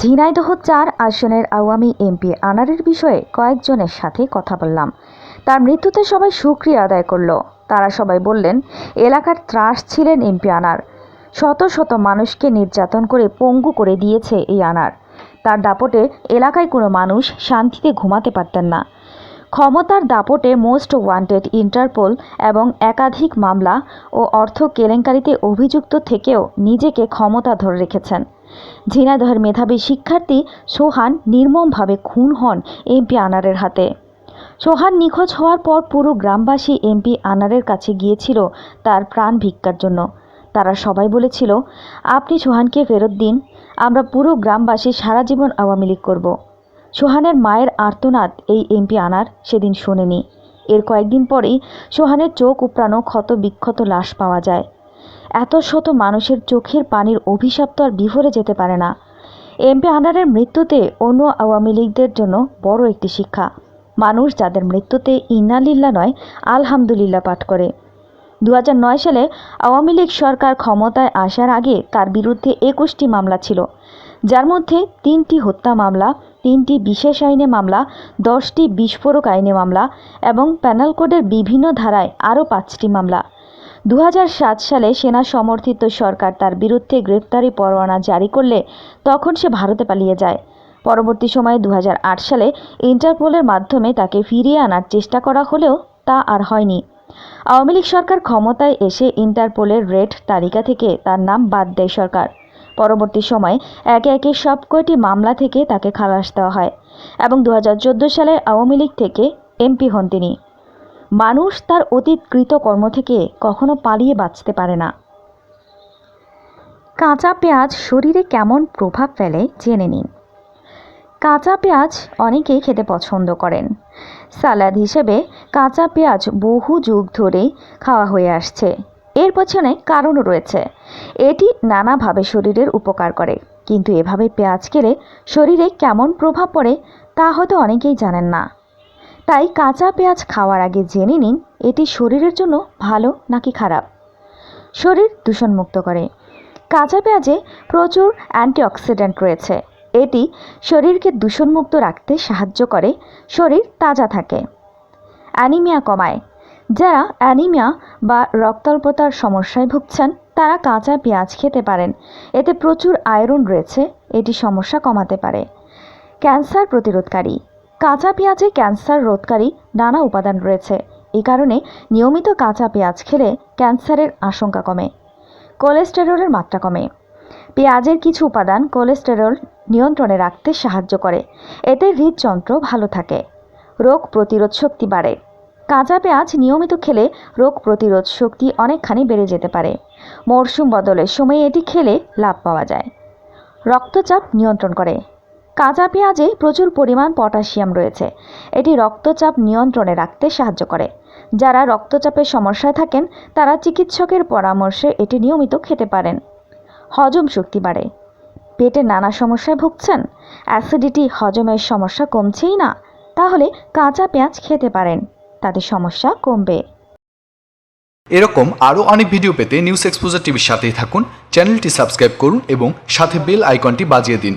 ঝিনাইদহ চার আসনের আওয়ামী এমপি আনারের বিষয়ে কয়েকজনের সাথে কথা বললাম। তার মৃত্যুতে সবাই সুক্রিয়া আদায় করল। তারা সবাই বললেন, এলাকার ত্রাস ছিলেন এমপি আনার। শত শত মানুষকে নির্যাতন করে পঙ্গু করে দিয়েছে এই আনার। তার দাপটে এলাকায় কোনো মানুষ শান্তিতে ঘুমাতে পারতেন না। ক্ষমতার দাপটে মোস্ট ওয়ান্টেড ইন্টারপোল এবং একাধিক মামলা ও অর্থ কেলেঙ্কারিতে অভিযুক্ত থেকেও নিজেকে ক্ষমতা ধরে রেখেছেন। ঝিনাইদহের মেধাবী শিক্ষার্থী সোহান নির্মমভাবে খুন হন এমপি আনারের হাতে। সোহান নিখোঁজ হওয়ার পর পুরো গ্রামবাসী এমপি আনারের কাছে গিয়েছিল তার প্রাণ ভিক্ষার জন্য। তারা সবাই বলেছিল, আপনি সোহানকে ফেরত দিন, আমরা পুরো গ্রামবাসী সারা জীবন আওয়ামী লীগ করব। সোহানের মায়ের আর্তনাদ এই এমপি আনার সেদিন শোনেনি। এর কয়েকদিন পরেই সোহানের চোখ উপড়ানো ক্ষত বিক্ষত লাশ পাওয়া যায়। এত শত মানুষের চোখের পানির অভিশাপ তো আর বিফলে যেতে পারে না। এমপি আনারের মৃত্যুতে অন্য আওয়ামী লীগদের জন্য বড় একটি শিক্ষা। মানুষ যাদের মৃত্যুতে ইন্নালিল্লা নয়, আলহামদুলিল্লাহ পাঠ করে। দু সালে আওয়ামী লীগ সরকার ক্ষমতায় আসার আগে তার বিরুদ্ধে একুশটি মামলা ছিল। যার মধ্যে তিনটি হত্যা মামলা, তিনটি বিশেষ আইনে মামলা, দশটি বিস্ফোরক আইনে মামলা এবং প্যানেল কোডের বিভিন্ন ধারায় আরও পাঁচটি মামলা। দু হাজার সাত সালে সেনা সমর্থিত সরকার তার বিরুদ্ধে গ্রেফতারি পরোয়ানা জারি করলে তখন সে ভারতে পালিয়ে যায়। পরবর্তী সময়ে দু হাজার আট সালে ইন্টারপোলের মাধ্যমে তাকে ফিরিয়ে আনার চেষ্টা করা হলেও তা আর হয়নি। আওয়ামী লীগ সরকার ক্ষমতায় এসে ইন্টারপোলের রেড তালিকা থেকে তার নাম বাদ দেয় সরকার। পরবর্তী সময়ে একে একে সব কয়টি মামলা থেকে তাকে খালাস দেওয়া হয় এবং দু হাজার চোদ্দ সালে আওয়ামী লীগ থেকে এমপি হন তিনি। মানুষ তার অতীত কৃতকর্ম থেকে কখনো পালিয়ে বাঁচতে পারে না। কাঁচা পেঁয়াজ শরীরে কেমন প্রভাব ফেলে জেনে নিন। কাঁচা পেঁয়াজ অনেকেই খেতে পছন্দ করেন। সালাদ হিসেবে কাঁচা পেঁয়াজ বহু যুগ ধরেই খাওয়া হয়ে আসছে। এর পেছনে কারণও রয়েছে। এটি নানাভাবে শরীরের উপকার করে। কিন্তু এভাবে পেঁয়াজ খেলে শরীরে কেমন প্রভাব পড়ে তা হয়তো অনেকেই জানেন না। তাই কাঁচা পেঁয়াজ খাওয়ার আগে জেনে নিন, এটি শরীরের জন্য ভালো নাকি খারাপ। শরীর দূষণমুক্ত করে। কাঁচা পেঁয়াজে প্রচুর অ্যান্টিঅক্সিডেন্ট রয়েছে। এটি শরীরকে দূষণমুক্ত রাখতে সাহায্য করে, শরীর তাজা থাকে। অ্যানিমিয়া কমায়। যারা অ্যানিমিয়া বা রক্তাল্পতার সমস্যায় ভুগছেন, তারা কাঁচা পেঁয়াজ খেতে পারেন। এতে প্রচুর আয়রন রয়েছে, এটি সমস্যা কমাতে পারে। ক্যান্সার প্রতিরোধকারী। কাঁচা পেঁয়াজে ক্যান্সার রোধকারী নানা উপাদান রয়েছে। এই কারণে নিয়মিত কাঁচা পেঁয়াজ খেলে ক্যান্সারের আশঙ্কা কমে। কোলেস্টেরলের মাত্রা কমে। পেঁয়াজের কিছু উপাদান কোলেস্টেরল নিয়ন্ত্রণে রাখতে সাহায্য করে। এতে হৃদযন্ত্র ভালো থাকে। রোগ প্রতিরোধ শক্তি বাড়ে। কাঁচা পেঁয়াজ নিয়মিত খেলে রোগ প্রতিরোধ শক্তি অনেকখানি বেড়ে যেতে পারে। মরশুম বদলের সময় এটি খেলে লাভ পাওয়া যায়। রক্তচাপ নিয়ন্ত্রণ করে। কাঁচা পেঁয়াজে প্রচুর পরিমাণ পটাশিয়াম রয়েছে। এটি রক্তচাপ নিয়ন্ত্রণে রাখতে সাহায্য করে। যারা রক্তচাপের সমস্যায় থাকেন, তারা চিকিৎসকের পরামর্শে এটি নিয়মিত খেতে পারেন। হজম শক্তি বাড়ে। পেটে নানা সমস্যায় ভুগছেন? অ্যাসিডিটি, হজমের সমস্যা কমছেই না? তাহলে কাঁচা পেঁয়াজ খেতে পারেন। তাতে সমস্যা কমবে। এরকম আরও অনেক ভিডিও পেতে নিউজ এক্সপোজার টিভির সাথেই থাকুন, চ্যানেলটি সাবস্ক্রাইব করুন এবং সাথে বেল আইকনটি বাজিয়ে দিন।